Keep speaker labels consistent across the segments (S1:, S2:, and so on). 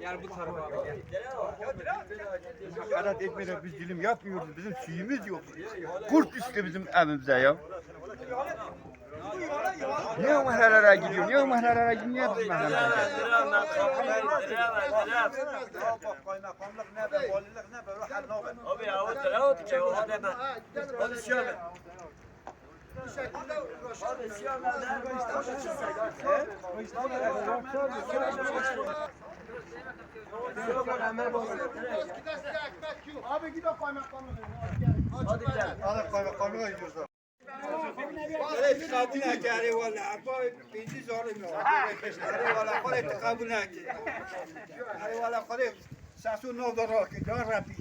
S1: Gel bu tarafa.
S2: Hakaret etmeyerek biz dilim yapmıyoruz. Bizim suyumuz yok. Kurt düştü bizim evimize ya. Niye o mahallara gidiyor? Niye o mahallara gidiyor? Niye bizim mahallara gidiyor?
S3: Abi tarafa ki o hadi ben. Hadi şöyle.
S2: قبول نکردی والا ابا بیدی ظالم اره والا خودت قبول نکردی اره والا خودت ساسو نو دارا که دار رفی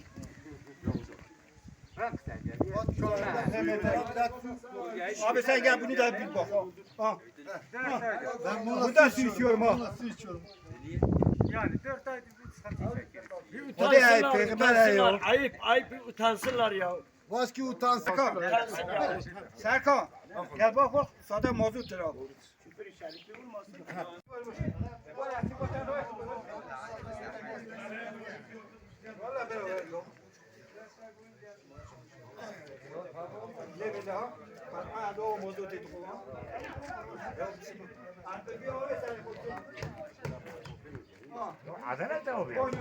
S2: Abi sen gel bunu da bil bak. Ha. Ben bunu da su içiyorum ha.
S4: Yani 4 aydır bir sıkıntı çekiyor.
S3: Bir utansınlar,
S2: peygamber
S3: utansınlar. Ayıp, ayıp bir utansınlar ya.
S2: Utansın. Serkan.
S3: Utansın.
S2: Serkan. Gel bak bak. Sada mazot lira.
S4: Adana da oluyor.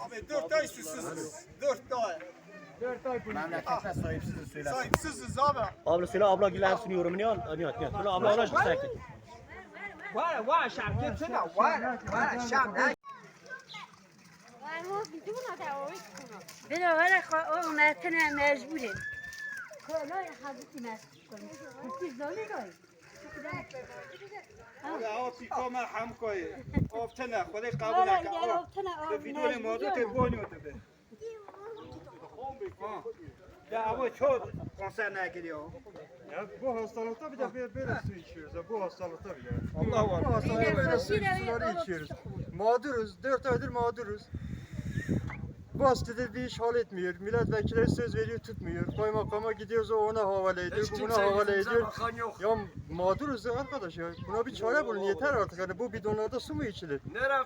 S2: Abi dört ay susuzuz. Dört ay.
S4: 4 ay boyunca.
S2: Sahipsiziz abi.
S3: Abla söyle abla gülensin yorumunu al. Hadi hadi. Bunu abla ona şu sakin.
S1: Var var şarkı var var şarkı.
S5: بنابراین اون مرتنه مجبوریم کالای حضرتی مسجد کنیم کسی زالی داری
S2: Ya o pikama ham koy. Oftana خدای قبول
S5: حالا
S2: نکن.
S5: اگر
S2: آه.
S5: افتنه
S2: به
S5: آب
S2: ویدیو موضوع ته بونیو ته به. آه. Ya ama çok konser ne gidiyor?
S4: Ya bu hastalıkta bir de böyle, böyle su içiyoruz. ya, Bu hastalıkta bile.
S2: Allah var.
S4: Bu hastalıkta böyle su,
S5: Yine
S4: suları
S5: bir-
S4: içiyoruz. Mağduruz. 4 aydır mağduruz. Gazetede bir iş hal etmiyor. Milletvekilleri söz veriyor tutmuyor. Kaymakama gidiyoruz o ona havale ediyor. Bu buna havale ediyor. Ya mağduruz ya arkadaş ya. Buna bir çare bulun yeter artık. Hani bu bidonlarda su mu içilir?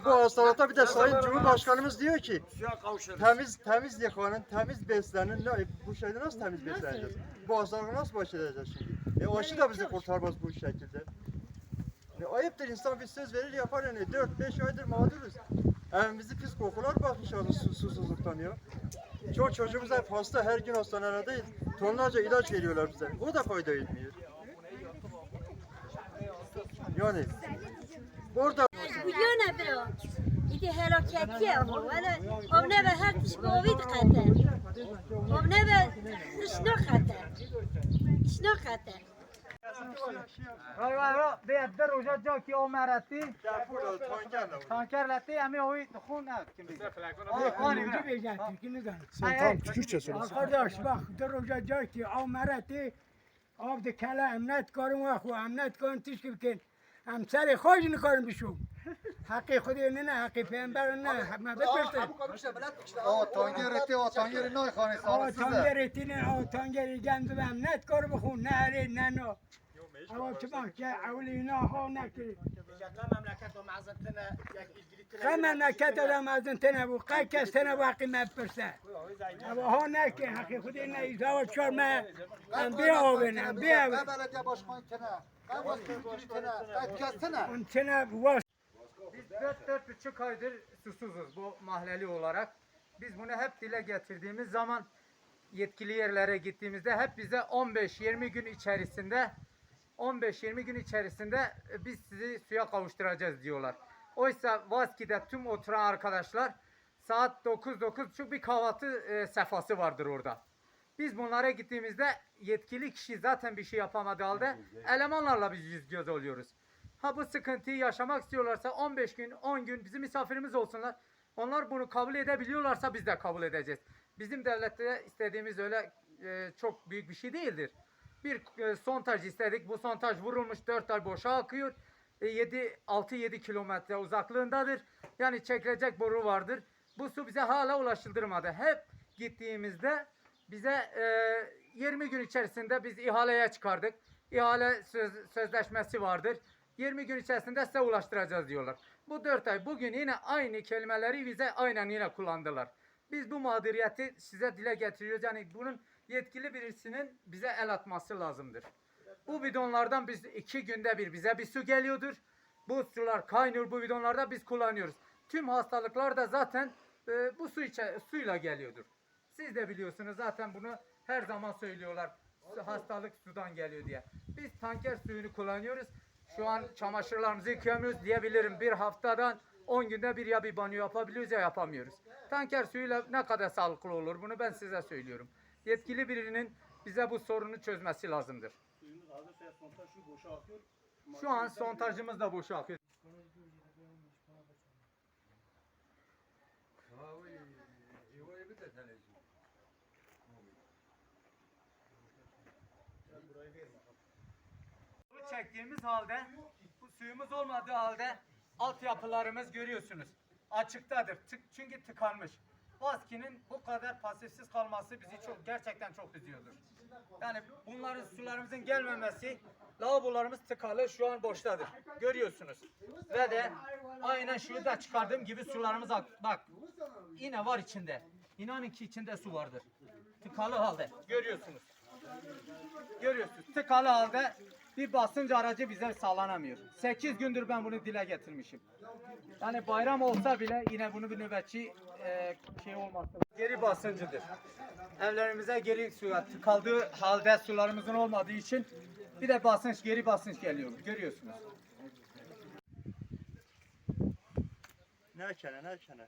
S4: Bu hastalıkta bir de Sayın Cumhurbaşkanımız diyor ki
S3: Suya kavuşuruz.
S4: temiz temiz yıkanın, temiz beslenin. Ne, bu şeyde nasıl temiz besleneceğiz? Bu hastalıkla nasıl baş edeceğiz şimdi? E aşı da bizi kurtarmaz bu şekilde. E, ayıptır insan bir söz verir yapar yani 4-5 aydır mağduruz. Evimizi pis kokular basmış oldu susuzluktan ya. Çoğu çocuğumuz hep hasta, her gün hastanedeyiz. Tonlarca ilaç veriyorlar bize. O da fayda etmiyor. Yani burada...
S5: Bu yana bir o. İdi helaketi ama. Ona
S4: ve her kişi kovid kadar. بیاد در اوجا جا که
S2: او مرتی تانکر
S4: لتی همه اوی خون نه کم بیجا
S6: خانی اوجا بیجا تکی
S4: نگن سلطان کچوش چه
S6: سلطان خرداش بخ در اوجا جا که او مرتی آب ده کلا امنت کارم و خو امنت کارم تیش که بکن همسر خوش نکارم بشو حقی خودی نه نه حقی پیامبر نه ما بپرسه
S4: آ تانگرتی آ تانگری نه خانه
S6: سال سیزه تانگر تانگری نه آ تانگری گندم امنت کارم بخون نه نه نه آه چه بخ که اولی نه ها نکری خیلی مملکت آدم از این تنه بود قای کس تنه بود حقی مپرسه اما ها نکه حقی خودی نه ایزا و چار ما ام بیا آبنم بیا
S4: belediye başkanı tene. Ben başkanı tene. Ben tene.
S6: اون تنه واش
S7: Biz dört, dört buçuk aydır susuzuz bu mahalleli olarak. Biz bunu hep dile getirdiğimiz zaman yetkili yerlere gittiğimizde hep bize 15-20 gün içerisinde 15-20 gün içerisinde e, biz sizi suya kavuşturacağız diyorlar. Oysa Vaski'de tüm oturan arkadaşlar saat 9-9.30 bir kahvaltı e, sefası vardır orada. Biz bunlara gittiğimizde yetkili kişi zaten bir şey yapamadığı halde elemanlarla biz yüz göz oluyoruz. Ha bu sıkıntıyı yaşamak istiyorlarsa 15 gün, 10 gün bizim misafirimiz olsunlar. Onlar bunu kabul edebiliyorlarsa biz de kabul edeceğiz. Bizim devlette istediğimiz öyle e, çok büyük bir şey değildir. Bir e, sontaj istedik. Bu sontaj vurulmuş 4 ay boşa akıyor. E, 7 6-7 kilometre uzaklığındadır. Yani çekilecek boru vardır. Bu su bize hala ulaştırılmadı. Hep gittiğimizde Bize e, 20 gün içerisinde biz ihaleye çıkardık. İhale söz- sözleşmesi vardır. 20 gün içerisinde size ulaştıracağız diyorlar. Bu 4 ay bugün yine aynı kelimeleri bize aynen yine kullandılar. Biz bu mağduriyeti size dile getiriyoruz. Yani bunun yetkili birisinin bize el atması lazımdır. Bu bidonlardan biz iki günde bir bize bir su geliyordur. Bu sular kaynıyor bu bidonlarda biz kullanıyoruz. Tüm hastalıklar da zaten e, bu su içe, suyla geliyordur. Siz de biliyorsunuz zaten bunu her zaman söylüyorlar. Su- Hastalık sudan geliyor diye. Biz tanker suyunu kullanıyoruz. Şu an çamaşırlarımızı yıkayamıyoruz diyebilirim. Bir haftadan 10 günde bir ya bir banyo yapabiliyoruz ya yapamıyoruz. Tanker suyuyla ne kadar sağlıklı olur bunu ben size söylüyorum. Yetkili birinin bize bu sorunu çözmesi lazımdır. Şu an sontajımız da boşa akıyor. Çektiğimiz halde, bu suyumuz olmadığı halde altyapılarımız görüyorsunuz. Açıktadır. Tık, çünkü tıkanmış. Baski'nin bu kadar pasifsiz kalması bizi çok gerçekten çok üzüyordur. Yani bunların sularımızın gelmemesi, lavabolarımız tıkalı şu an boştadır. Görüyorsunuz. Ve de aynen şurada çıkardığım gibi sularımız ak- bak yine var içinde. İnanın ki içinde su vardır. Tıkalı halde. Görüyorsunuz. Görüyorsunuz. Tıkalı halde bir basınç aracı bize sağlanamıyor. 8 gündür ben bunu dile getirmişim. Yani bayram olsa bile yine bunu bir nöbetçi e, şey olması. Geri basıncıdır. Evlerimize geri suya tıkaldığı halde sularımızın olmadığı için bir de basınç geri basınç geliyor. Görüyorsunuz.
S4: Ne kene ne kene.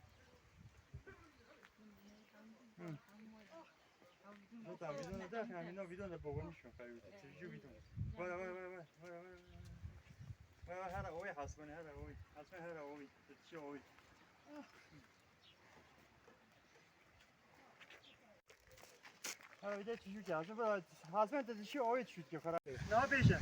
S4: No tam bidon da hem no bidon da mu kayıp. Tırcı bidon. Vay vay vay vay vay. Vay vay her oy hasbane her oy. Hasbane her oy. Tırcı oy. Ha bir de çocuk yazdı. Hasbane tırcı oy çocuk. Ne yapıyorsun?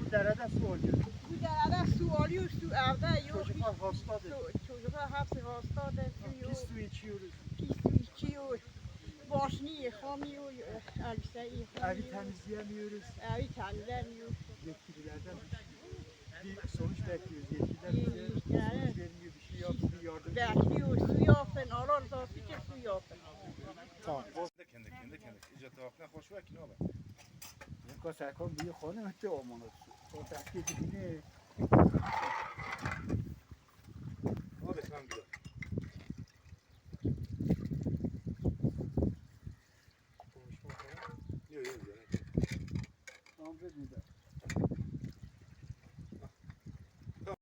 S4: Bu derede su oluyor.
S8: Bu derede su alıyor, su evde yok.
S4: Çocuklar hastadır.
S8: Ço- Çocuklar hepsi hastadır, yok,
S4: Pis su içiyoruz.
S8: pis su içiyor başını yıkamıyor, elbise yıkamıyor.
S4: Evi temizleyemiyoruz.
S8: Evi temizlemiyoruz.
S4: Yetkililerden şey bir sonuç bekliyoruz. Yetkililer bize sonuç vermiyor, bir şey yapsın, yardım
S8: Bekliyor, su yapsın, arar da bir fikir su yapsın. Tamam.
S9: Kendi kendi kendi. İcatı hakkına hoş ver ki ne olur.
S2: Bu kadar
S9: sakın bir konu öte olmalı. O
S2: takip edildi.